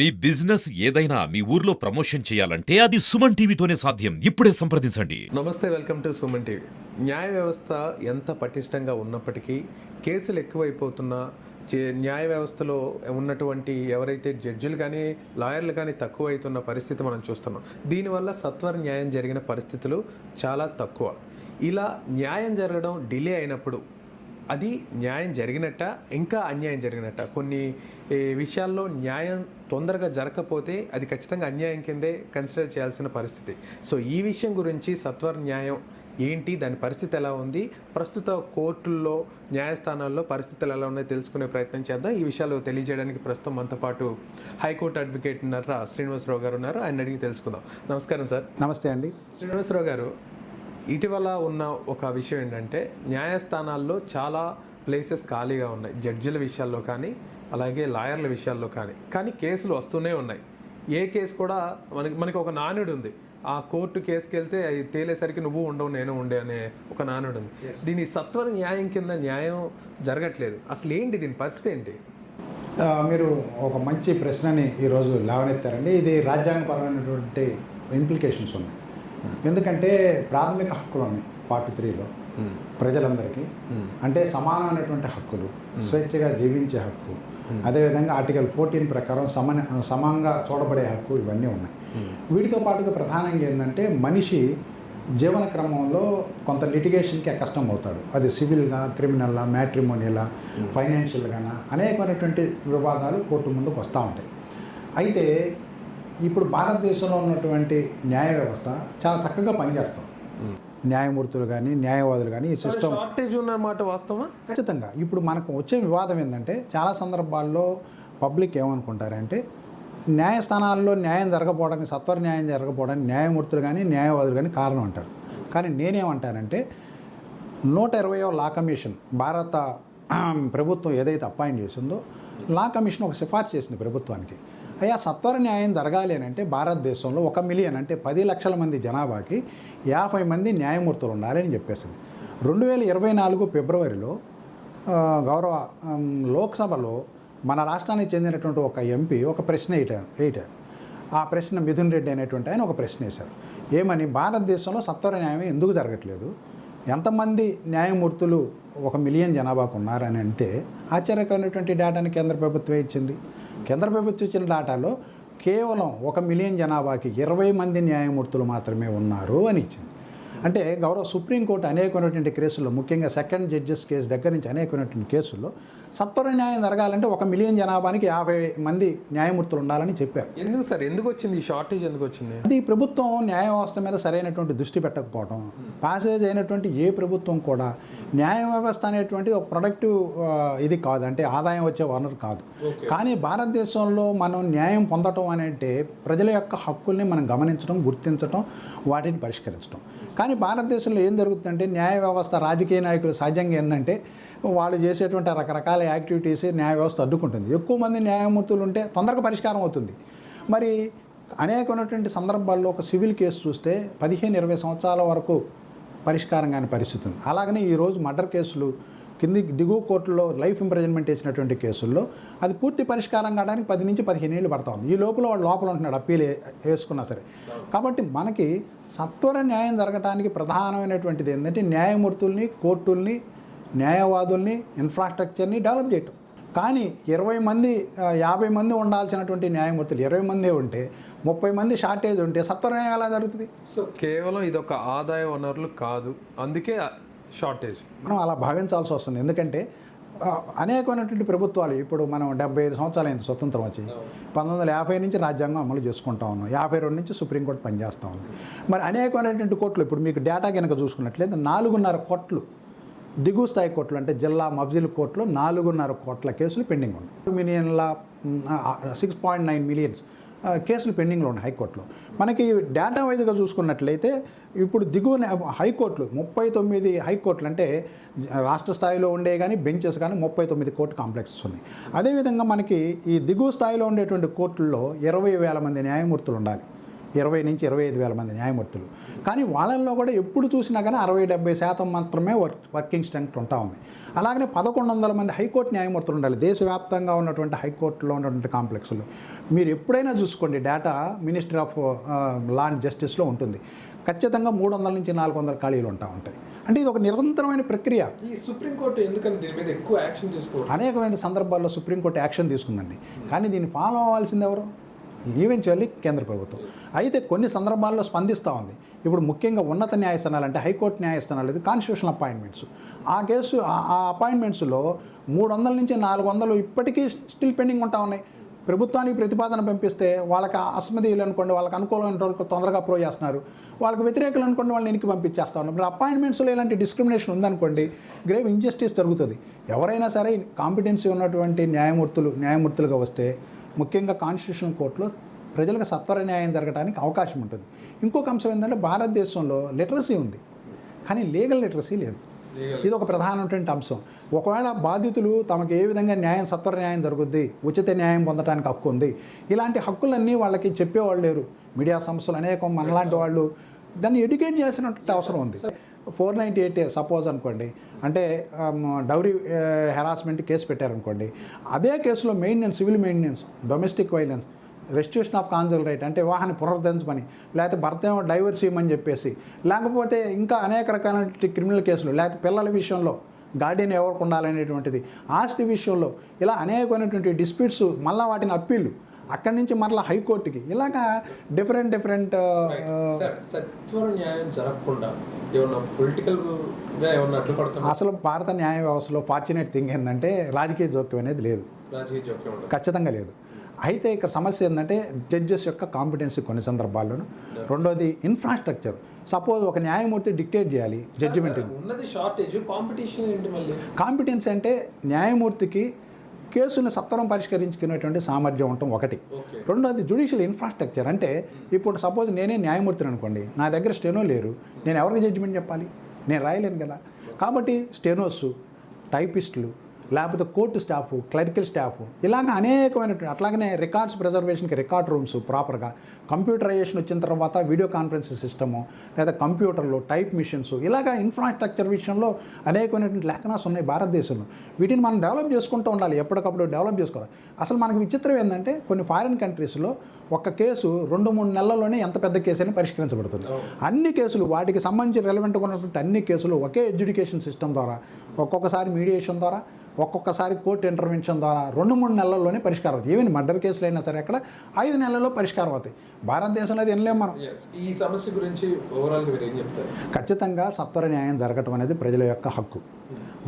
మీ business ఏదైనా మీ ఊర్లో promotion చేయాలంటే అది సుమన్ టీవీతోనే సాధ్యం. ఇప్పుడే సంప్రదించండి. నమస్తే వెల్కమ్ టు సుమన్ టీవీ. న్యాయ వ్యవస్థ ఎంత పటిష్టంగా ఉన్నప్పటికీ కేసులు ఎక్కువైపోతున్నా చే- న్యాయ వ్యవస్థలో ఉన్నటువంటి ఎవరైతే జడ్జిలు కానీ లాయర్లు కానీ తక్కువ అవుతున్న పరిస్థితి మనం చూస్తున్నాం. దీనివల్ల సత్వర న్యాయం జరిగిన పరిస్థితులు చాలా తక్కువ. ఇలా న్యాయం జరగడం డిలే అయినప్పుడు అది న్యాయం జరిగినట్ట ఇంకా అన్యాయం జరిగినట్ట. కొన్ని విషయాల్లో న్యాయం తొందరగా జరగకపోతే అది ఖచ్చితంగా అన్యాయం కిందే కన్సిడర్ చేయాల్సిన పరిస్థితి. సో ఈ విషయం గురించి సత్వర న్యాయం ఏంటి దాని పరిస్థితి ఎలా ఉంది ప్రస్తుత కోర్టుల్లో న్యాయస్థానాల్లో పరిస్థితులు ఎలా ఉన్నాయో తెలుసుకునే ప్రయత్నం చేద్దాం. ఈ విషయాలు తెలియజేయడానికి ప్రస్తుతం మనతో పాటు హైకోర్టు అడ్వకేట్ ఉన్నారా శ్రీనివాసరావు గారు ఉన్నారు. ఆయన అడిగి తెలుసుకుందాం. నమస్కారం సార్. నమస్తే అండి. శ్రీనివాసరావు గారు ఇటీవల ఉన్న ఒక విషయం ఏంటంటే న్యాయస్థానాల్లో చాలా ప్లేసెస్ ఖాళీగా ఉన్నాయి. జడ్జిల విషయాల్లో కానీ అలాగే లాయర్ల విషయాల్లో కానీ. కానీ కేసులు వస్తూనే ఉన్నాయి. ఏ కేసు కూడా మనకి మనకి ఒక నానుడు ఉంది. ఆ కోర్టు కేసుకి వెళ్తే అది తేలేసరికి నువ్వు ఉండవు నేను ఉండే అనే ఒక నానుడు ఉంది. దీని సత్వర న్యాయం కింద న్యాయం జరగట్లేదు. అసలు ఏంటి దీని పరిస్థితి ఏంటి? మీరు ఒక మంచి ప్రశ్నని ఈరోజు లేవనెత్తారండి. ఇది రాజ్యాంగపరమైనటువంటి ఇంప్లికేషన్స్ ఉన్నాయి. ఎందుకంటే ప్రాథమిక హక్కులు ఉన్నాయి పార్ట్ త్రీలో ప్రజలందరికీ. అంటే సమానమైనటువంటి హక్కులు స్వేచ్ఛగా జీవించే హక్కు అదేవిధంగా ఆర్టికల్ ఫోర్టీన్ ప్రకారం సమాన సమంగా చూడబడే హక్కు ఇవన్నీ ఉన్నాయి. వీటితో పాటుగా ప్రధానంగా ఏంటంటే మనిషి జీవన క్రమంలో కొంత లిటిగేషన్కి కష్టం అవుతాడు. అది సివిల్గా క్రిమినల్లా మ్యాట్రిమోనియలా ఫైనాన్షియల్గానా అనేకమైనటువంటి వివాదాలు కోర్టు ముందుకు వస్తూ ఉంటాయి. అయితే ఇప్పుడు భారతదేశంలో ఉన్నటువంటి న్యాయ వ్యవస్థ చాలా చక్కగా పనిచేస్తాం న్యాయమూర్తులు కానీ న్యాయవాదులు కానీ ఈ సిస్టమ్ షార్టేజ్ ఉన్న మాట వాస్తవా ఖచ్చితంగా. ఇప్పుడు మనకు వచ్చే వివాదం ఏంటంటే చాలా సందర్భాల్లో పబ్లిక్ ఏమనుకుంటారంటే న్యాయస్థానాల్లో న్యాయం జరగకపోవడానికి సత్వర న్యాయం జరగకపోవడానికి న్యాయమూర్తులు కానీ న్యాయవాదులు కానీ కారణం అంటారు. కానీ నేనేమంటానంటే నూట ఇరవయో లా కమిషన్ భారత ప్రభుత్వం ఏదైతే అపాయింట్ చేసిందో లా కమిషన్ ఒక సిఫార్సు చేసింది ప్రభుత్వానికి. అయ్యా సత్వర న్యాయం జరగాలి అని అంటే భారతదేశంలో ఒక మిలియన్ అంటే పది లక్షల మంది జనాభాకి యాభై మంది న్యాయమూర్తులు ఉండాలని చెప్పేసింది. రెండు వేల ఇరవై నాలుగు ఫిబ్రవరిలో గౌరవ లోక్సభలో మన రాష్ట్రానికి చెందినటువంటి ఒక ఎంపీ ఒక ప్రశ్న వేయటారు వేయటారు ఆ ప్రశ్న మిథున్ రెడ్డి అనేటువంటి ఆయన ఒక ప్రశ్న వేశారు. ఏమని భారతదేశంలో సత్వర న్యాయం ఎందుకు జరగట్లేదు? ఎంతమంది న్యాయమూర్తులు ఒక మిలియన్ జనాభాకు ఉన్నారని అంటే ఆశ్చర్యకరమైనటువంటి డేటాని కేంద్ర ప్రభుత్వం ఇచ్చింది. కేంద్ర ప్రభుత్వం ఇచ్చిన డేటాలో కేవలం ఒక మిలియన్ జనాభాకి ఇరవై మంది న్యాయమూర్తులు మాత్రమే ఉన్నారు అని ఇచ్చింది. అంటే గౌరవ సుప్రీంకోర్టు అనేకమైనటువంటి కేసుల్లో ముఖ్యంగా సెకండ్ జడ్జెస్ కేసు దగ్గర నుంచి అనేకమైనటువంటి కేసుల్లో సత్వర న్యాయం జరగాలంటే ఒక మిలియన్ జనాభానికి యాభై మంది న్యాయమూర్తులు ఉండాలని చెప్పారు. ఎందుకు సార్? ఎందుకు వచ్చింది? ఈ షార్టేజ్ ఎందుకు వచ్చింది? అది ప్రభుత్వం న్యాయ వ్యవస్థ మీద సరైనటువంటి దృష్టి పెట్టకపోవడం పాసేజ్ అయినటువంటి ఏ ప్రభుత్వం కూడా న్యాయ వ్యవస్థ అనేటువంటి ఒక ప్రొడక్టివ్ ఇది కాదు. అంటే ఆదాయం వచ్చే వనరు కాదు. కానీ భారతదేశంలో మనం న్యాయం పొందటం అని అంటే ప్రజల యొక్క హక్కుల్ని మనం గమనించడం గుర్తించడం వాటిని పరిష్కరించడం కానీ కానీ భారతదేశంలో ఏం జరుగుతుందంటే న్యాయ వ్యవస్థ రాజకీయ నాయకులు సహజంగా ఏంటంటే వాళ్ళు చేసేటువంటి రకరకాల యాక్టివిటీస్ న్యాయ వ్యవస్థ అడ్డుకుంటుంది. ఎక్కువ మంది న్యాయమూర్తులు ఉంటే తొందరగా పరిష్కారం అవుతుంది. మరి అనేకమైనటువంటి సందర్భాల్లో ఒక సివిల్ కేసు చూస్తే పదిహేను ఇరవై సంవత్సరాల వరకు పరిష్కారం కాని పరిస్థితి ఉంది. అలాగనే ఈరోజు మర్డర్ కేసులు కింది దిగువ కోర్టులో లైఫ్ ఇంప్రజన్మెంట్ వేసినటువంటి కేసుల్లో అది పూర్తి పరిష్కారం కావడానికి పది నుంచి పదిహేను ఏళ్ళు పడతా ఉంది. ఈ లోపల వాడు లోపల ఉంటున్నాడు అప్పీల్ వేసుకున్నా సరే. కాబట్టి మనకి సత్వర న్యాయం జరగడానికి ప్రధానమైనటువంటిది ఏంటంటే న్యాయమూర్తుల్ని కోర్టుల్ని న్యాయవాదుల్ని ఇన్ఫ్రాస్ట్రక్చర్ని డెవలప్ చేయటం. కానీ ఇరవై మంది యాభై మంది ఉండాల్సినటువంటి న్యాయమూర్తులు ఇరవై మంది ఉంటే ముప్పై మంది షార్టేజ్ ఉంటే సత్వర న్యాయం ఎలా జరుగుతుంది? సో కేవలం ఇది ఒక ఆదాయ వనరులు కాదు. అందుకే షార్టేజ్. మనం అలా భావించాల్సి వస్తుంది. ఎందుకంటే అనేకమైనటువంటి ప్రభుత్వాలు ఇప్పుడు మనం డెబ్బై ఐదు సంవత్సరాలు అయింది స్వతంత్రం వచ్చి పంతొమ్మిది వందల యాభై నుంచి రాజ్యాంగం అమలు చేసుకుంటా ఉన్నాం. యాభై రెండు నుంచి సుప్రీంకోర్టు పనిచేస్తూ ఉంది. మరి అనేకమైనటువంటి కోర్టులు ఇప్పుడు మీకు డేటా కనుక చూసుకున్నట్లయితే నాలుగున్నర కోట్లు దిగువ స్థాయి కోర్టులు అంటే జిల్లా మఫ్జిల్ కోర్టులో నాలుగున్నర కోట్ల కేసులు పెండింగ్ ఉన్నాయి. మిలియన్ల సిక్స్ పాయింట్ నైన్ మిలియన్స్ కేసులు పెండింగ్లో ఉన్నాయి హైకోర్టులో. మనకి డేటా వైజ్గా చూసుకున్నట్లయితే ఇప్పుడు దిగువన హైకోర్టులు ముప్పై తొమ్మిది హైకోర్టులు అంటే రాష్ట్ర స్థాయిలో ఉండే కానీ బెంచెస్ కానీ ముప్పై తొమ్మిది కోర్టు కాంప్లెక్సెస్ ఉన్నాయి. అదేవిధంగా మనకి ఈ దిగువ స్థాయిలో ఉండేటువంటి కోర్టుల్లో ఇరవై వేల మంది న్యాయమూర్తులు ఉండాలి. ఇరవై నుంచి ఇరవై ఐదు వేల మంది న్యాయమూర్తులు. కానీ వాళ్ళల్లో కూడా ఎప్పుడు చూసినా కానీ అరవై డెబ్బై శాతం మాత్రమే వర్క్ వర్కింగ్ స్ట్రెంగ్త్ ఉంటా ఉంది. అలాగనే పదకొండు వందల మంది హైకోర్టు న్యాయమూర్తులు ఉండాలి. దేశవ్యాప్తంగా ఉన్నటువంటి హైకోర్టులో ఉన్నటువంటి కాంప్లెక్స్లు. మీరు ఎప్పుడైనా చూసుకోండి data ministry of law and జస్టిస్లో ఉంటుంది. ఖచ్చితంగా మూడు వందల నుంచి నాలుగు వందల ఖాళీలు ఉంటా ఉంటాయి. అంటే ఇది ఒక నిరంతరమైన ప్రక్రియ. ఈ సుప్రీంకోర్టు ఎందుకని దీని మీద ఎక్కువ యాక్షన్ తీసుకోవడం? అనేకమైన సందర్భాల్లో సుప్రీంకోర్టు యాక్షన్ తీసుకుందండి. కానీ దీన్ని ఫాలో అవ్వాల్సింది ఎవరు? ఈవెన్చువల్లీ కేంద్ర ప్రభుత్వం. అయితే కొన్ని సందర్భాల్లో స్పందిస్తూ ఉంది. ఇప్పుడు ముఖ్యంగా ఉన్నత న్యాయస్థానాలు అంటే హైకోర్టు న్యాయస్థానాలు ఇది కాన్స్టిట్యూషనల్ అపాయింట్మెంట్స్ ఆ కేసు ఆ- అపాయింట్మెంట్స్లో మూడు వందల నుంచి నాలుగు వందలు ఇప్పటికీ స్టిల్ పెండింగ్ ఉంటా ఉన్నాయి. ప్రభుత్వానికి ప్రతిపాదన పంపిస్తే వాళ్ళకి అస్మదీయులు అనుకోండి వాళ్ళకి అనుకూలమైన తొందరగా అప్రూవ్ చేస్తున్నారు. వాళ్ళకి వ్యతిరేకులు అనుకోండి వాళ్ళని ఇంటికి పంపించేస్తా ఉన్నారు. ఇప్పుడు అపాయింట్మెంట్స్లో ఇలాంటి డిస్క్రిమినేషన్ ఉందనుకోండి గ్రేవ్ ఇంజస్టిస్ జరుగుతుంది. ఎవరైనా సరే కాంపిటెన్సీ ఉన్నటువంటి న్యాయమూర్తులు న్యాయమూర్తులుగా వస్తే ముఖ్యంగా కాన్స్టిట్యూషనల్ కోర్టులో ప్రజలకు సత్వర న్యాయం జరగడానికి అవకాశం ఉంటుంది. ఇంకొక అంశం ఏంటంటే భారతదేశంలో లిటరసీ ఉంది. కానీ లీగల్ లిటరసీ లేదు. ఇది ఒక ప్రధానమైనటువంటి అంశం. ఒకవేళ బాధితులు తమకు ఏ విధంగా న్యాయం సత్వర న్యాయం జరుగుద్ది ఉచిత న్యాయం పొందడానికి హక్కు ఉంది ఇలాంటి హక్కులన్నీ వాళ్ళకి చెప్పేవాళ్ళు లేరు. మీడియా సంస్థలు అనేకం మనలాంటి వాళ్ళు దాన్ని ఎడ్యుకేట్ చేసినటువంటి అవసరం ఉంది. ఫోర్ నైంటీ ఎయిట్ సపోజ్ అనుకోండి అంటే డౌరీ హెరాస్మెంట్ కేసు పెట్టారనుకోండి అదే కేసులో maintenance civil maintenance domestic violence restitution of conjugal right అంటే వివాహాన్ని పునరుద్ధరించమని లేకపోతే భర్త ఏమో డైవర్స్ ఇవ్వమని చెప్పేసి లేకపోతే ఇంకా అనేక రకాలైన క్రిమినల్ కేసులు లేకపోతే పిల్లల విషయంలో గార్డియన్ ఎవరికి ఉండాలనేటువంటిది ఆస్తి విషయంలో ఇలా అనేకమైనటువంటి డిస్ప్యూట్స్ మళ్ళీ వాటిని అప్పీళ్ళు అక్కడి నుంచి మరలా హైకోర్టుకి. ఇలాగా డిఫరెంట్ డిఫరెంట్ సార్ సత్వర న్యాయం జరగకుండా ఏమన్నా పొలిటికల్ అసలు భారత న్యాయ వ్యవస్థలో ఫార్చునేట్ థింగ్ ఏంటంటే రాజకీయ జోక్యం అనేది లేదు. రాజకీయ జోక్యం ఖచ్చితంగా లేదు. అయితే ఇక్కడ సమస్య ఏంటంటే జడ్జెస్ యొక్క కాంపిటెన్సీ కొన్ని సందర్భాల్లోనూ. రెండోది ఇన్ఫ్రాస్ట్రక్చర్ సపోజ్ ఒక న్యాయమూర్తి డిక్టేట్ చేయాలి జడ్జిమెంట్ ఉన్నది షార్టేజ్ కాంపిటీషన్ ఏంటి మళ్ళీ? కాంపిటెన్స్ అంటే న్యాయమూర్తికి కేసులను సత్వరం పరిష్కరించుకునేటువంటి సామర్థ్యం ఉండటం ఒకటి. రెండోది జుడిషియల్ ఇన్ఫ్రాస్ట్రక్చర్ అంటే ఇప్పుడు సపోజ్ నేనే న్యాయమూర్తిని అనుకోండి. నా దగ్గర స్టెనో లేరు. నేను ఎవరికి జడ్జిమెంట్ చెప్పాలి? నేను రాయలేను కదా. కాబట్టి స్టెనోస్ టైపిస్టులు లేకపోతే కోర్టు స్టాఫ్ క్లరికల్ స్టాఫ్ ఇలాగ అనేకమైనటువంటి అట్లాగనే రికార్డ్స్ ప్రిజర్వేషన్కి రికార్డ్ రూమ్స్ ప్రాపర్గా కంప్యూటరైజేషన్ వచ్చిన తర్వాత వీడియో కాన్ఫరెన్స్ సిస్టము లేదా కంప్యూటర్లు టైప్ మిషన్స్ ఇలాగ ఇన్ఫ్రాస్ట్రక్చర్ విషయంలో అనేకమైనటువంటి లేఖనాస్ ఉన్నాయి భారతదేశంలో. వీటిని మనం డెవలప్ చేసుకుంటూ ఉండాలి ఎప్పటికప్పుడు డెవలప్ చేసుకోవాలి. అసలు మనకి విచిత్రం ఏంటంటే కొన్ని ఫారిన్ కంట్రీస్లో ఒక్క కేసు రెండు మూడు నెలల్లోనే ఎంత పెద్ద కేసు అయినా పరిష్కరించబడుతుంది. అన్ని కేసులు వాటికి సంబంధించి రెలవెంట్గా ఉన్నటువంటి అన్ని కేసులు ఒకే ఎడ్యుకేషన్ సిస్టమ్ ద్వారా ఒక్కొక్కసారి మీడియేషన్ ద్వారా ఒక్కొక్కసారి కోర్టు ఇంటర్వెన్షన్ ద్వారా రెండు మూడు నెలల్లోనే పరిష్కారం అవుతుంది. ఈవెన్ మర్డర్ కేసులు అయినా సరే అక్కడ ఐదు నెలల్లో పరిష్కారం అవుతాయి. భారతదేశంలో అది వినలేం మనం. ఈ సమస్య గురించి ఓవరాల్గా మీరు ఏం చెప్తారు? ఖచ్చితంగా సత్వర న్యాయం జరగటం అనేది ప్రజల యొక్క హక్కు.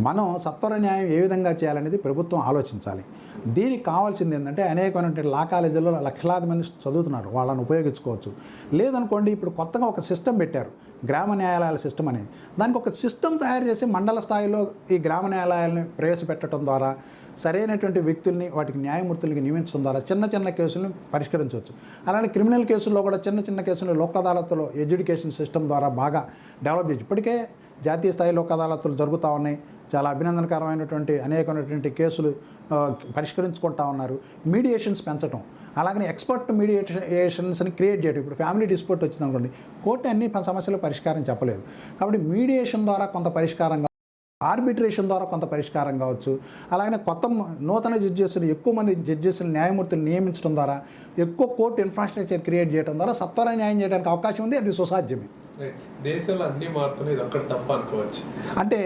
మనం సత్వర న్యాయం ఏ విధంగా చేయాలనేది ప్రభుత్వం ఆలోచించాలి. దీనికి కావాల్సింది ఏంటంటే అనేకమైనటువంటి లా కాలేజీల్లో లక్షలాది మంది చదువుతున్నారు. వాళ్ళని ఉపయోగించుకోవచ్చు. లేదనుకోండి ఇప్పుడు కొత్తగా ఒక సిస్టమ్ పెట్టారు. గ్రామ న్యాయాలయాల సిస్టమ్ అనేది. దానికి ఒక సిస్టమ్ తయారు చేసి మండల స్థాయిలో ఈ గ్రామ న్యాయాలయాలను ప్రవేశపెట్టడం ద్వారా సరైనటువంటి వ్యక్తుల్ని వాటికి న్యాయమూర్తులకి నియమించడం ద్వారా చిన్న చిన్న కేసులను పరిష్కరించవచ్చు. అలానే క్రిమినల్ కేసుల్లో కూడా చిన్న చిన్న కేసులు లోక్ అదాలత్లో ఎడ్యుకేషన్ సిస్టమ్ ద్వారా బాగా డెవలప్ చేసి ఇప్పటికే జాతీయ స్థాయి లోక్ అదాలత్లు జరుగుతూ ఉన్నాయి. చాలా అభినందనకరమైనటువంటి అనేకమైనటువంటి కేసులు పరిష్కరించుకుంటా ఉన్నారు. మీడియేషన్స్ పెంచడం అలాగనే ఎక్స్పర్ట్ మీడియేషన్స్ని క్రియేట్ చేయడం ఇప్పుడు ఫ్యామిలీ డిస్ప్యూట్ వచ్చింది అనుకోండి కోర్టు అన్ని సమస్యలు సమస్యల పరిష్కారం చెప్పలేదు. కాబట్టి మీడియేషన్ ద్వారా కొంత పరిష్కారంగా ఆర్బిట్రేషన్ ద్వారా కొంత పరిష్కారం కావచ్చు. అలాగనే కొత్త నూతన జడ్జెస్ని ఎక్కువ మంది జడ్జెస్ని న్యాయమూర్తులు నియమించడం ద్వారా ఎక్కువ కోర్టు ఇన్ఫ్రాస్ట్రక్చర్ క్రియేట్ చేయడం ద్వారా సత్వర న్యాయం చేయడానికి అవకాశం ఉంది అది సుసాధ్యమే. దేశంలో అన్ని మారుతున్నాయి ఇది ఒక్కటి తప్ప అనుకోవచ్చు. అంటే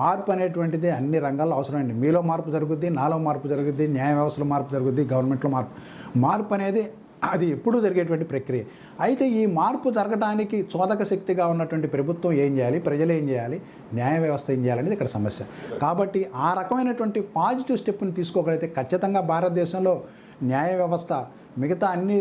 మార్పు అనేటువంటిది అన్ని రంగాల్లో అవసరమండి మీలో మార్పు జరుగుద్ది నాలో మార్పు జరుగుద్ది న్యాయ వ్యవస్థలో మార్పు జరుగుద్ది గవర్నమెంట్లో మార్పు. మార్పు అనేది అది ఎప్పుడూ జరిగేటువంటి ప్రక్రియ. అయితే ఈ మార్పు జరగడానికి చోదక శక్తిగా ఉన్నటువంటి ప్రభుత్వం ఏం చేయాలి? ప్రజలు ఏం చేయాలి? న్యాయ వ్యవస్థ ఏం చేయాలనేది ఇక్కడ సమస్య. కాబట్టి ఆ రకమైనటువంటి పాజిటివ్ స్టెప్ని తీసుకోగలిగితే ఖచ్చితంగా భారతదేశంలో న్యాయ వ్యవస్థ మిగతా అన్ని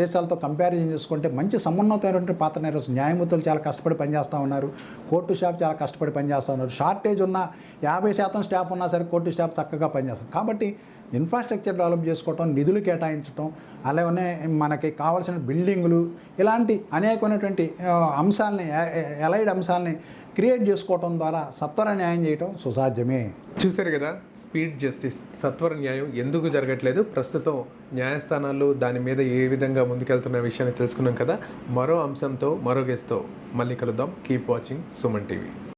దేశాలతో కంపారిజన్ చేసుకుంటే మంచి సమున్నతమైనటువంటి పాత్ర నిర్వహిస్తుంది న్యాయమూర్తులు చాలా కష్టపడి పనిచేస్తూ ఉన్నారు. కోర్టు స్టాఫ్ చాలా కష్టపడి పనిచేస్తూ ఉన్నారు. షార్టేజ్ ఉన్న యాభై శాతం స్టాఫ్ ఉన్నా సరే కోర్టు స్టాఫ్ చక్కగా పనిచేస్తారు. కాబట్టి ఇన్ఫ్రాస్ట్రక్చర్ డెవలప్ చేసుకోవటం నిధులు కేటాయించటం అలాగనే మనకి కావాల్సిన బిల్డింగులు ఇలాంటి అనేకమైనటువంటి అంశాలని ఎలైడ్ అంశాలని క్రియేట్ చేసుకోవటం ద్వారా సత్వర న్యాయం చేయటం సుసాధ్యమే. చూశారు కదా స్పీడ్ జస్టిస్ సత్వర న్యాయం ఎందుకు జరగట్లేదు? ప్రస్తుతం న్యాయస్థానాలు దాని మీద ఏ విధంగా ముందుకెళ్తున్న విషయాన్ని తెలుసుకున్నాం కదా. మరో అంశంతో మరో గెస్ట్తో మళ్ళీ కలుద్దాం. Keep watching Suman TV